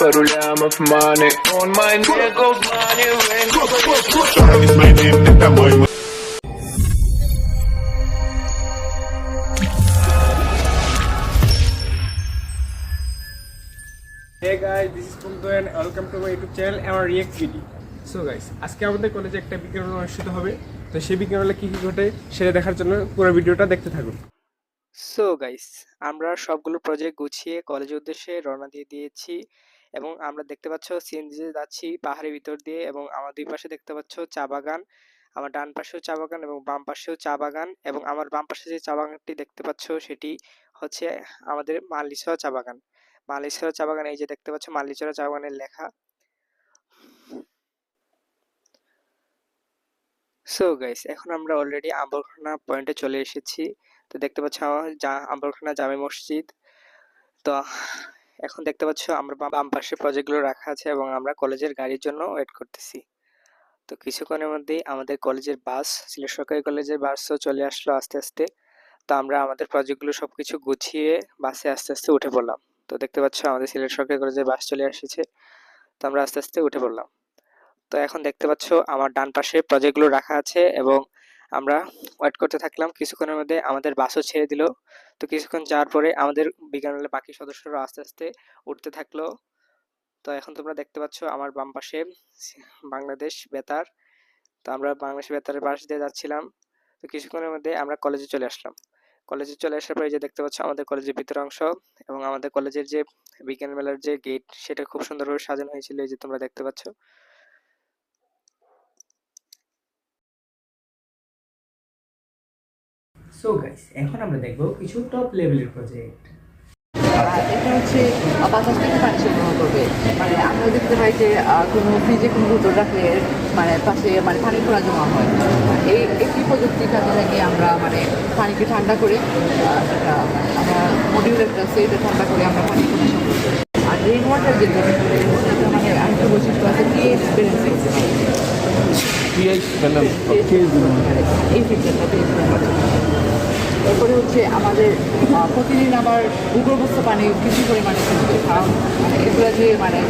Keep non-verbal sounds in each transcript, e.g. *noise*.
But a lamb of money on my neck of money when Shorty is my name, and that boy hey guys this is কুমতো and welcome to my YouTube channel আমার react video so guys আজকে আমাদের কলেজে একটা বিজ্ঞান মেলা অনুষ্ঠিত হবে। তো সেই বিজ্ঞান মেলা কী কী ঘটে সেটা দেখার জন্য পুরো ভিডিওটা দেখতে থাকুন। সো গাইস আমরা সবগুলো প্রজেক্ট গুছিয়ে কলেজের উদ্দেশ্যে রওনা দিয়ে দিয়েছি। এবং আমরা দেখতে পাচ্ছ সিএনজিতে যাচ্ছি পাহাড়ের ভিতর দিয়ে এবং আমার দুই পাশে দেখতে পাচ্ছ চা বাগান, আমার ডান পাশেও চা বাগান এবং বাম পাশেও চা বাগান এবং আমার বাম পাশে যে চা বাগানটি দেখতে পাচ্ছ সেটি হচ্ছে আমাদের মালিছড়া চা বাগান। মালিছড়া চা বাগান, এই যে দেখতে পাচ্ছ মালিছড়া চা বাগানের লেখা। সো গাইস এখন আমরা অলরেডি আম্বরখানা পয়েন্টে চলে এসেছি। তো দেখতে পাচ্ছ আমার যা আম্বরখানা জামে মসজিদ। তো এখন দেখতে পাচ্ছ আমরা বাম পাশে প্রজেক্টগুলো রাখা আছে এবং আমরা কলেজের গাড়ির জন্য ওয়েট করতেছি। তো কিছুক্ষণের মধ্যেই আমাদের কলেজের বাস সিলেট সরকারি কলেজের বাসও চলে আসলো আস্তে আস্তে। তো আমরা আমাদের প্রজেক্টগুলো সব কিছু গুছিয়ে বাসে আস্তে আস্তে উঠে পড়লাম। তো দেখতে পাচ্ছ আমাদের সিলেট সরকারি কলেজের বাস চলে এসেছে। তো আমরা আস্তে আস্তে উঠে পড়লাম। তো এখন দেখতে পাচ্ছ আমার ডান পাশে প্রজেক্টগুলো রাখা আছে এবং আমরা ওয়েট করতে থাকলাম। কিছুক্ষণের মধ্যে আমাদের বাসও ছেড়ে দিল। তো কিছুক্ষণ যাওয়ার পরে আমাদের বিজ্ঞানের বাকি সদস্যরা আস্তে আস্তে উঠতে থাকল। তো এখন তোমরা দেখতে পাচ্ছ আমার বাম পাশে বাংলাদেশ বেতার। তো আমরা বাংলাদেশ বেতারের পাশ দিয়ে যাচ্ছিলাম। তো কিছুক্ষণের মধ্যে আমরা কলেজে চলে আসলাম। কলেজে চলে আসার পরে যে দেখতে পাচ্ছ আমাদের কলেজের ভিতর অংশ এবং আমাদের কলেজের যে বিজ্ঞান মেলার যে গেট সেটা খুব সুন্দরভাবে সাজানো হয়েছিল। এই যে তোমরা দেখতে পাচ্ছ। সো গাইস এখন আমরা দেখব কিছু টপ লেভেলের প্রজেক্ট আর এটা হচ্ছে বাতাস থেকে পানি সংগ্রহ করবে মানে আমরা দেখতে পাই যে কোনো ফ্রিজে কোনো বোতল রাখলে মানে পাশে মানে পানি খোলা জমা হয়। এই একই প্রযুক্তি কাজে লাগিয়ে আমরা মানে পানিকে ঠান্ডা করে একটা আমরা মডিউল একটা সেটা ঠান্ডা করে আমরা পানি খোলা সংগ্রহ করি। আর রেন ওয়াটার যেটা মানে আরেকটা বৈশিষ্ট্য আছে পিএইচ ব্যালেন্স এই পিএইচ এরপরে হচ্ছে আমাদের প্রতিদিন আবার ভূগর্ভস্থ পানি কিছু পরিমাণে কিনতে কারণ মানে এগুলো যে মানে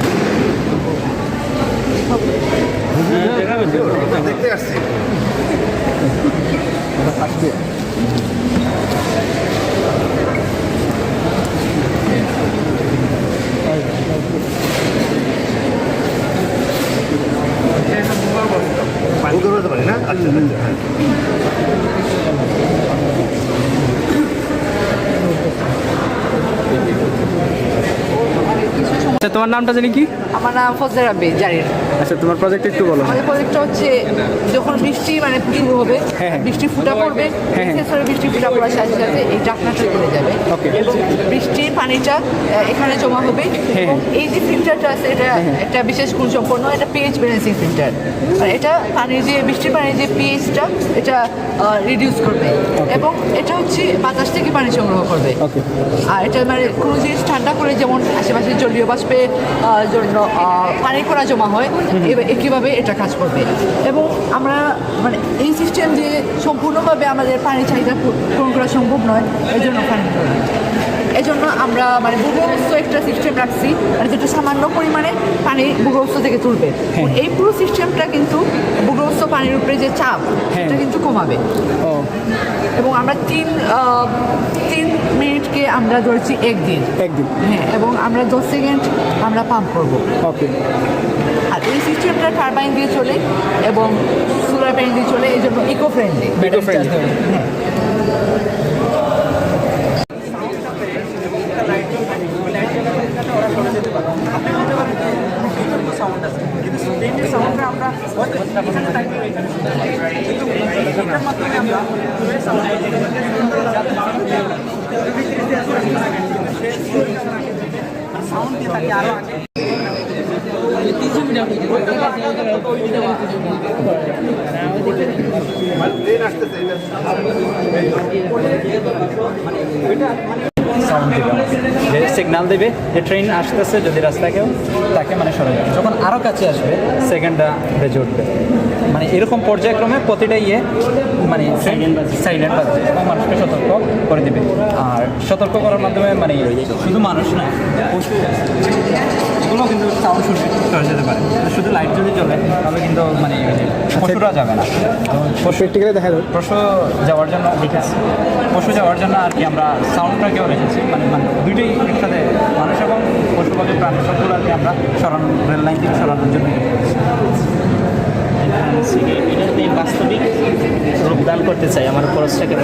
মানে কিছু সময় আচ্ছা তোমার নামটা জানি কি? আমার নাম ফজলে রাব্বি জারির। আচ্ছা তোমার প্রজেক্ট একটু বলো আমাদের প্রজেক্টটা হচ্ছে যখন বৃষ্টি মানে শুরু হবে হ্যাঁ। বৃষ্টি ফুটা পড়বে হ্যাঁ। বিশেষ করে বৃষ্টি ফুটা পড়ার সাথে সাথে এই ডাকনাটা চলে যাবে. এবং বৃষ্টির পানিটা এখানে জমা হবে হ্যাঁ। এবং এই যে ফিল্টারটা আছে এটা একটা বিশেষ গুণ সম্পন্ন এটা পিএইচ ব্যালেন্সিং ফিল্টার আর এটা পানির যে বৃষ্টির পানির যে পিএইচটা এটা রিডিউস করবে এবং এটা হচ্ছে বাতাস থেকে পানি সংগ্রহ করবে. আর এটা মানে কোনো জিনিস ঠান্ডা করে যেমন আশেপাশে জলীয় বাষ্পে জন্য পানি করা জমা হয় একইভাবে এটা কাজ করবে? এবং আমরা মানে এই সিস্টেম যে সম্পূর্ণভাবে আমাদের পানি চাহিদা পূরণ করা সম্ভব নয় এই জন্য পানি করি এই জন্য আমরা মানে ভূগর্ভস্থ একটা সিস্টেম রাখছি মানে যেটা সামান্য পরিমাণে পানি ভূগর্ভস্থ থেকে তুলবে। এই পুরো সিস্টেমটা কিন্তু ভূগর্ভস্থ পানির উপরে যে চাপ সেটা কিন্তু কমাবে। এবং আমরা তিন তিন মিনিটকে আমরা ধরছি একদিন। একদিন। হ্যাঁ এবং আমরা দশ সেকেন্ড আমরা পাম্প করব। ওকে এই সিস্টেমটা টারবাইন দিয়ে চলে এবং সোলার প্যানেল দিয়ে চলে এই জন্য eco friendly eco friendly sound দিবে যে সিগনাল দেবে, যে ট্রেন আসতেছে যদি রাস্তা কেউ, তাকে মানে সরে যাবে। যখন আরও কাছে আসবে সেকেন্ডটা বেজে উঠবে। মানে এরকম পর্যায়ক্রমে প্রতিটা ইয়ে মানে সাইলেন্ট বাজবে এবং মানুষকে সতর্ক করে দেবে। আর সতর্ক করার মাধ্যমে মানে শুধু মানুষ না পশু এগুলো কিন্তু সাউন্ড শুনে চলে যেতে পারে। শুধু লাইট যদি জ্বলে তবে কিন্তু মানে পশুরা যাবে না। প্র্যাকটিক্যালি দেখা যাবে। পশু যাওয়ার জন্য রেখেছি। পশু যাওয়ার জন্য আর কি আমরা সাউন্ডটাকেও রেখেছি। মানে মানে দুইটাই একসাথে মানুষ এবং পশু পাখি প্রাণী সবগুলো আর কি আমরা সরানো রেল লাইন থেকে সরানোর জন্য রেখেছি এটাতে বাস্তবিক রূপদান করতে চাই আমার খরচটাকে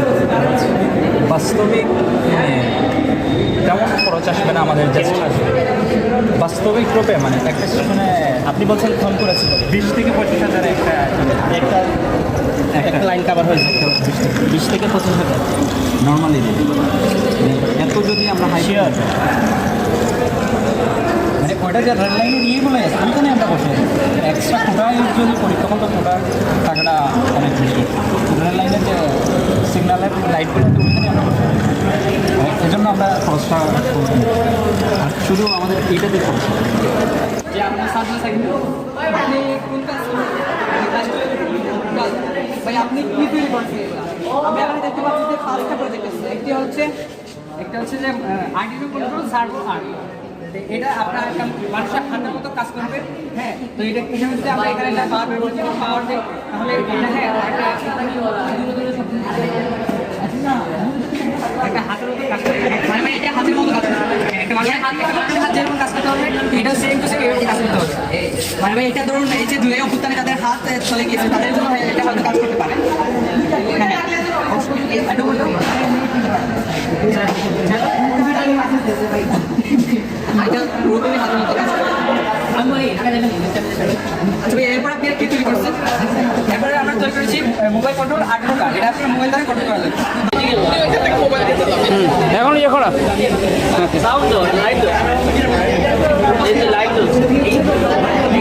বাস্তবিক মানে তেমন খরচ আসবে না আমাদের জাস্ট বাস্তবিক রূপে মানে একটা স্টেশনে আপনি বলছেন ফোন করেছিল বিশ থেকে পঁচিশ হাজার একটা একটা একটা লাইন কাভার হয়েছে। বিশ থেকে পঁচিশ হাজার? নর্মালি এত যদি আমরা হাই মানে ওইটা যে রেল লাইনে নিয়ে বলে গেছে ওইখানে আমরা বসে। এক্সট্রা কোটায় যদি করি, তখন তো কোটার টাকাটা অনেক বেশি রেল লাইনের যে সিগন্যালের লাইটগুলো ওইখানে আমরা বসে আছি। আমরা খরচটা আর শুধু আমাদের এইটাতে খরচ যে আমরা সাজনা থাকি আপনি কোন কি তৈরি করছেন আমি দেখতে পাচ্ছি যে পাঁচটা প্রজেক্ট আছে। একটি হচ্ছে একটা হচ্ছে যে আইডিবি কন্ট্রোল সার্ভো আর্ট এটা আপনার মানুষের হাতের মতো কাজ করবে হ্যাঁ? তো এটা এটা হচ্ছে আমরা এখানে একটা পাওয়ার ব্যবহার পাওয়ার দিই তাহলে এটা হ্যাঁ একটা মানে মানে এটা ধরুন, এই যে দুই অভ্যুত্থানে তাদের হাত চলে গিয়েছে, তাদের জন্য এটা হয়তো কাজ করতে পারে। হ্যাঁ। এটা পুরোপুরি হাতের মতো কাজ করে। আচ্ছা ভাই, এরপর আপনি আর কি তৈরি করছেন এরপরে আমরা তৈরি করেছি মোবাইল কন্ট্রোল আঠারো কার্ড এটা আপনার মোবাইল দ্বারা কন্ট্রোল করা যাবে এখন ইয়ে করা। সাউন্ড লাইট এই লাইট মোবাইলের অ্যাপসের মাধ্যমে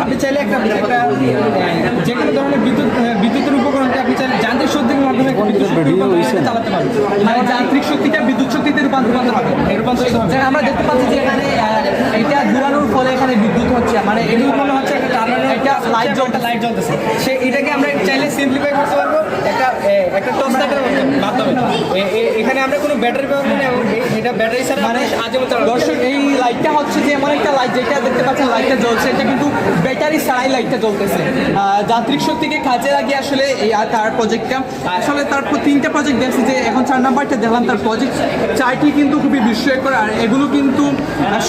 আপনি চাইলে একটা একটা যে কোনো ধরনের বিদ্যুৎ আহ, বিদ্যুতের উপকরণকে আপনি চাইলে যান্ত্রিক শক্তির একটা মানে যান্ত্রিক শক্তিটা বিদ্যুৎ শক্তিতে রূপান্তরিত হবে। রূপান্তরিত হবে। আমরা দেখতে পাচ্ছি যে এখানে এটা ঘুরানোর ফলে এখানে বিদ্যুৎ হচ্ছে। মানে উৎপন্ন হচ্ছে একটা টার্বাইনের এটা লাইট জ্বলতে লাইট জ্বলতেছে। সে এটাকে আমরা চাইলে সিম্পলিফাই করতে পারব। একটা একটা টর্চ লাইটের মাধ্যমে এখানে আমরা কোনো ব্যাটারি ব্যবহার করি না এটা ব্যাটারি ছাড়া মানে আজীবন দর্শক এই লাইটটা হচ্ছে যে এমন একটা লাইট যেটা দেখতে পাচ্ছেন লাইটটা জ্বলছে এটা কিন্তু ব্যাটারি ছাড়াই লাইটটা জ্বলতেছে। যান্ত্রিক শক্তিকে কাজে লাগিয়ে আসলে এই তার প্রজেক্টটা আসলে তার তিনটা প্রজেক্ট দেখছি যে এখন চার নাম্বারটা দেখলাম তার প্রজেক্ট চারটি কিন্তু খুবই বিস্ময়কর আর এগুলো কিন্তু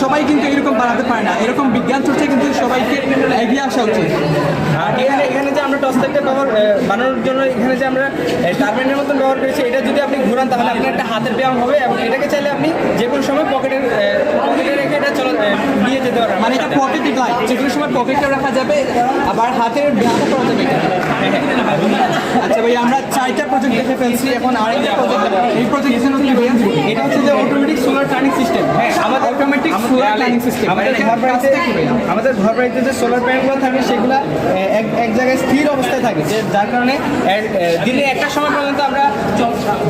সবাই কিন্তু এরকম বানাতে পারে না। এরকম বিজ্ঞান চর্চা কিন্তু সবাইকে এগিয়ে আসা উচিত। এখানে এখানে যে আমরা টর্চ লাইটটা ব্যবহার বানানোর জন্য এখানে যে আমরা টার্বাইনের মতন ব্যবহার করেছে এটা যদি আপনি ঘুরান তাহলে আপনার একটা হাতের ব্যায়াম হবে এবং এটাকে চাইলে আপনি যে কোনো সময় পকেটের পকেটে রেখে এটা চলা নিয়ে যেতে পারবেন মানে এটা পকেটে যে কোনো সময় পকেটে রাখা যাবে আবার হাতের ব্যায়ামও করা যাবে। আচ্ছা ভাই আমরা চারটা প্রজেক্ট দেখে ফেলছি এখন আরেকটা প্রজেক্ট এই প্রজেক্ট এটা হচ্ছে যে অটোমেটিক সোলার টার্নিং সিস্টেম হ্যাঁ আমাদের অটোমেটিক সোলার প্ল্যানিং সিস্টেম আমাদের ঘর বাড়িতে আমাদের ঘর বাড়িতে যে সোলার প্যানেলগুলো থাকে সেগুলো এক এক জায়গায় স্থির অবস্থায় থাকে যে যার কারণে দিনে একটা সময় পর্যন্ত আমরা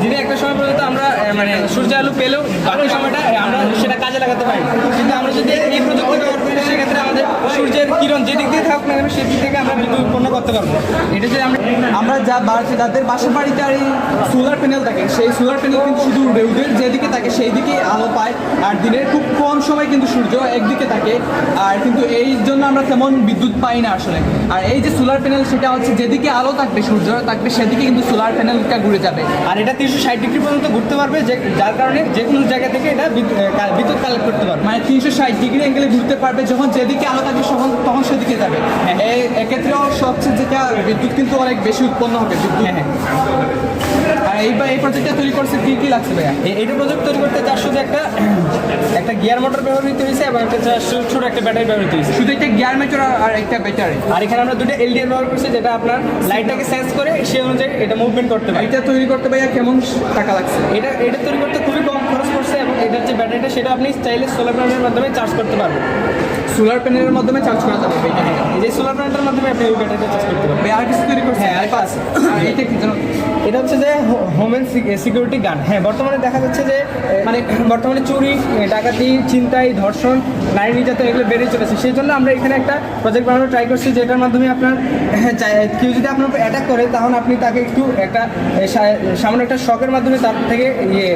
দিনে একটা সময় পর্যন্ত আমরা মানে সূর্য আলো পেলেও বাকি সময়টা আমরা সেটা কাজে লাগাতে পারি কিন্তু আমরা যদি এই প্রযুক্তি সেক্ষেত্রে আমাদের সূর্যের কিরণ যেদিক দিয়ে না সেদিক থেকে আমরা বিদ্যুৎ উৎপন্ন করতে পারব। এটা যদি আমরা আমরা যা বাড়ছে যাদের বাসার বাড়িতে আর এই সোলার প্যানেল থাকে, সেই সোলার প্যানেল কিন্তু শুধু রোদের যেদিকে থাকে সেই দিকেই আলো পায়। আর দিনের খুব কম সময় কিন্তু সূর্য একদিকে থাকে। আর কিন্তু এই জন্য আমরা তেমন বিদ্যুৎ পাই না আসলে। আর এই যে সোলার প্যানেল সেটা হচ্ছে যেদিকে আলো থাকবে, সূর্য থাকবে, সেদিকে কিন্তু সোলার প্যানেলটা ঘুরে যাবে। আর এটা তিনশো ষাট ডিগ্রি পর্যন্ত ঘুরতে পারবে, যে যার কারণে যে কোনো জায়গা থেকে এটা বিদ্যুৎ কালেক্ট করতে পারবে। মানে তিনশো ষাট ডিগ্রি অ্যাঙ্গেলে ঘুরতে পারবে, যখন যেদিকে আলো থাকবে তখন সেদিকে যাবে। এক্ষেত্রেও সবচেয়ে যেটা বিদ্যুৎ কিন্তু অনেক বেশি উৎপন্ন হবে বিদ্যুৎ। হ্যাঁ আর এই এই প্রজেক্টটা তৈরি করছে কি কি লাগছে ভাইয়া? এইটা প্রজেক্ট তৈরি করতে চার শুধু একটা একটা গিয়ার মোটর ব্যবহৃত হয়েছে এবং একটা ছোট ছোট একটা ব্যাটারি ব্যবহৃত হয়েছে। শুধু একটা গিয়ার মেটার আর একটা ব্যাটারি আর এখানে আমরা দুটো এলডিআর ব্যবহার করছি যেটা আপনার লাইটটাকে সেন্স করে সেই অনুযায়ী এটা মুভমেন্ট করতে পারে। এটা তৈরি করতে ভাইয়া কেমন টাকা লাগছে? এটা এটা তৈরি করতে খুবই কম খরচ পড়ছে এবং এটার যে ব্যাটারিটা সেটা আপনি চাইলে সোলার প্যানেলের মাধ্যমে চার্জ করতে পারবেন। সোলার প্যানেলের মাধ্যমে চার্জ করা যাবে এই যে সোলার প্ল্যান্টের মাধ্যমে আপনি এই ব্যাটারিটা চার্জ করতে পারবেন। আর কিছু তৈরি করছে হ্যাঁ আইপাস *coughs* এটা কি এটা হচ্ছে যে হোমেন সিকিউরিটি গান হ্যাঁ বর্তমানে দেখা যাচ্ছে যে মানে বর্তমানে চুরি ডাকাতি চিন্তাই ধর্ষণ নারী নির্যাতন এগুলো বেড়ে চলেছে। সেই জন্য আমরা এখানে একটা প্রজেক্ট বানানোর ট্রাই করছি যেটার মাধ্যমে আপনার হ্যাঁ, কেউ যদি আপনার উপর অ্যাটাক করে তাহলে আপনি তাকে একটু একটা সামান্য একটা শখের মাধ্যমে তার থেকে ইয়ে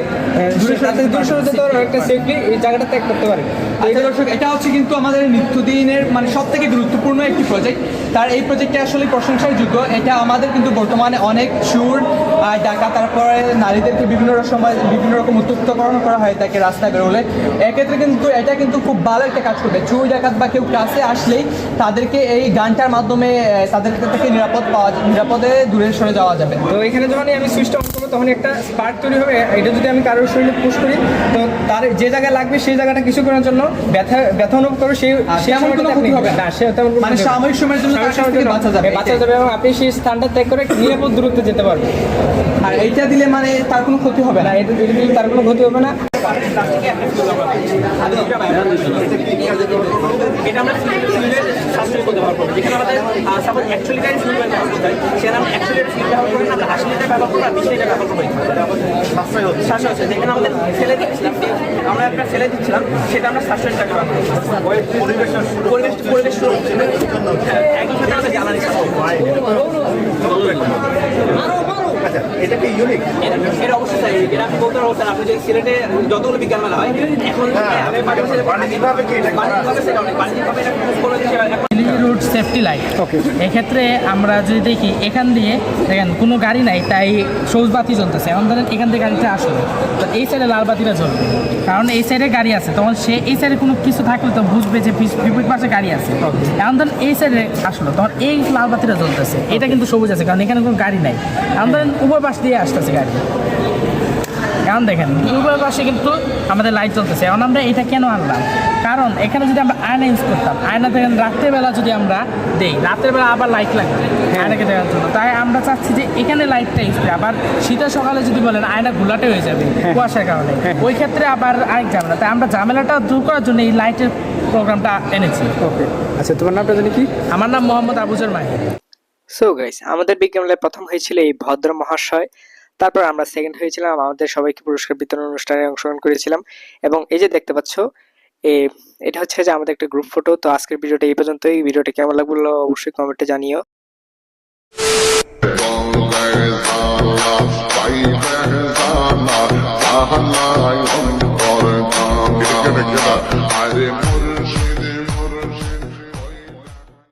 দূরে সরে যেতে পারবে একটা সেফলি এই জায়গাটা ত্যাগ করতে পারে আচ্ছা এটা হচ্ছে কিন্তু আমাদের নিত্যদিনের মানে সব থেকে গুরুত্বপূর্ণ একটি প্রজেক্ট তার এই প্রজেক্টটা আসলে প্রশংসার যোগ্য। এটা আমাদের কিন্তু বর্তমানে অনেক সুর ডাকা তারপরে নারীদেরকে বিভিন্ন সময় বিভিন্ন রকম উত্তক্তকরণ করা হয় তাকে রাস্তায় বেরোলে এক্ষেত্রে কিন্তু এটা কিন্তু খুব ভালো একটা কাজ করবে চুর ডাকাত বা কেউ কাছে আসলেই তাদেরকে এই গানটার মাধ্যমে তাদের থেকে নিরাপদ পাওয়া নিরাপদে দূরে সরে যাওয়া যাবে তো এখানে যখনই আমি সুইচটা অন করব তখন একটা স্পার্ক তৈরি হবে এটা যদি আমি কারোর শরীরে পুশ করি তো তার যে জায়গায় লাগবে সেই জায়গাটা কিছু করার জন্য ব্যথা ব্যথা অনুভব করবে সেই তেমন কোনো ক্ষতি হবে না। সে তেমন মানে। সাময়িক সময়ের জন্য বাঁচা যাবে। বাঁচা যাবে এবং আপনি সেই স্থানটা ত্যাগ করে নিরাপদ দূরত্বে যেতে পারবেন আর এইটা দিলে মানে তার কোনো ক্ষতি হবে না। এটা দিলে তার কোনো ক্ষতি হবে না। এটা আমরা সাশ্রয় করতে পারব যেখানে আমাদের সাপোজ একশো লিটার ফুল ব্যবহার করতে হয় সেখানে আমরা একশো লিটার ফুল ব্যবহার করি না আমরা আশি লিটার ব্যবহার করব আর বিশ লিটার ব্যবহার করব সাশ্রয় হচ্ছে। সাশ্রয় হচ্ছে। যেখানে আমাদের ফেলে দিচ্ছিলাম আমরা একটা ফেলে দিচ্ছিলাম সেটা আমরা সাশ্রয় টাকা ব্যবহার করব পরিবেশ পরিবেশ পরিবেশ হ্যাঁ, একই সাথে আমাদের জ্বালানি সাশ্রয় এটা কি ইউনিক এটা অবশ্যই এটা আপনি বলতে পারব স্যার আপনি যদি সিলেটে যতগুলো বিজ্ঞান মেলা হয় এখন আমি বাংলাদেশে বাণিজ্যিকভাবে কি এটা বাণিজ্যিকভাবে সেটা অনেক বাণিজ্যিকভাবে এটা কোনো দেশে এখন রুট সেফটি লাইট এক্ষেত্রে আমরা যদি দেখি এখান দিয়ে দেখেন কোনো গাড়ি নাই তাই সবুজ বাতি জ্বলতেছে। এখন ধরেন এখান থেকে গাড়িটা আসলো। তো এই সাইডে লাল বাতিটা জ্বলবে। কারণ এই সাইডে গাড়ি আছে তখন সে এই সাইডে কোনো কিছু থাকলে তো বুঝবে যে বিপ- বিপরীত পাশে গাড়ি আছে। এখন ধরেন এই সাইডে আসলো তখন এই লাল বাতিটা জ্বলতেছে। এটা কিন্তু সবুজ আছে কারণ এখানে কোনো গাড়ি নাই। এখন ধরেন উভয় পাশ দিয়ে আসতেছে গাড়ি। এখন দেখেন উভয় পাশে কিন্তু আমাদের লাইট চলতেছে। এখন আমরা এটা কেন আনলাম? কারণ এখানে যদি আমরা আয়না ইউজ করতাম আয়না দেখেন রাত্রেবেলা যদি আমরা দেই রাতের বেলা আবার লাইট লাগবে আয়নাকে দেওয়ার জন্য। তাই আমরা চাচ্ছি যে এখানে লাইটটা ইউজ করি। আবার শীতের সকালে যদি বলেন আয়না ঘোলাটে হয়ে যাবে কুয়াশার কারণে। ওই ক্ষেত্রে আবার আরেক ঝামেলা। তাই আমরা ঝামেলাটা দূর করার জন্য এই লাইটের প্রোগ্রামটা এনেছি। ওকে আচ্ছা তোমার নামটা জানি কি? আমার নাম মোহাম্মদ আবুজর মাহি। সো গাইস আমাদের বিজ্ঞান প্রথম হয়েছিল এই ভদ্র মহাশয়। তারপর আমরা সেকেন্ড হয়েছিলাম, আমাদের সবাইকে পুরস্কার বিতরণ অনুষ্ঠানে অংশগ্রহণ করেছিলাম। এবং এই যে দেখতে পাচ্ছ এটা হচ্ছে যে আমাদের একটা গ্রুপ ফটো তো আজকের ভিডিওটা এই পর্যন্তই। ভিডিওটা কেমন লাগল অবশ্যই কমেন্টে জানিও।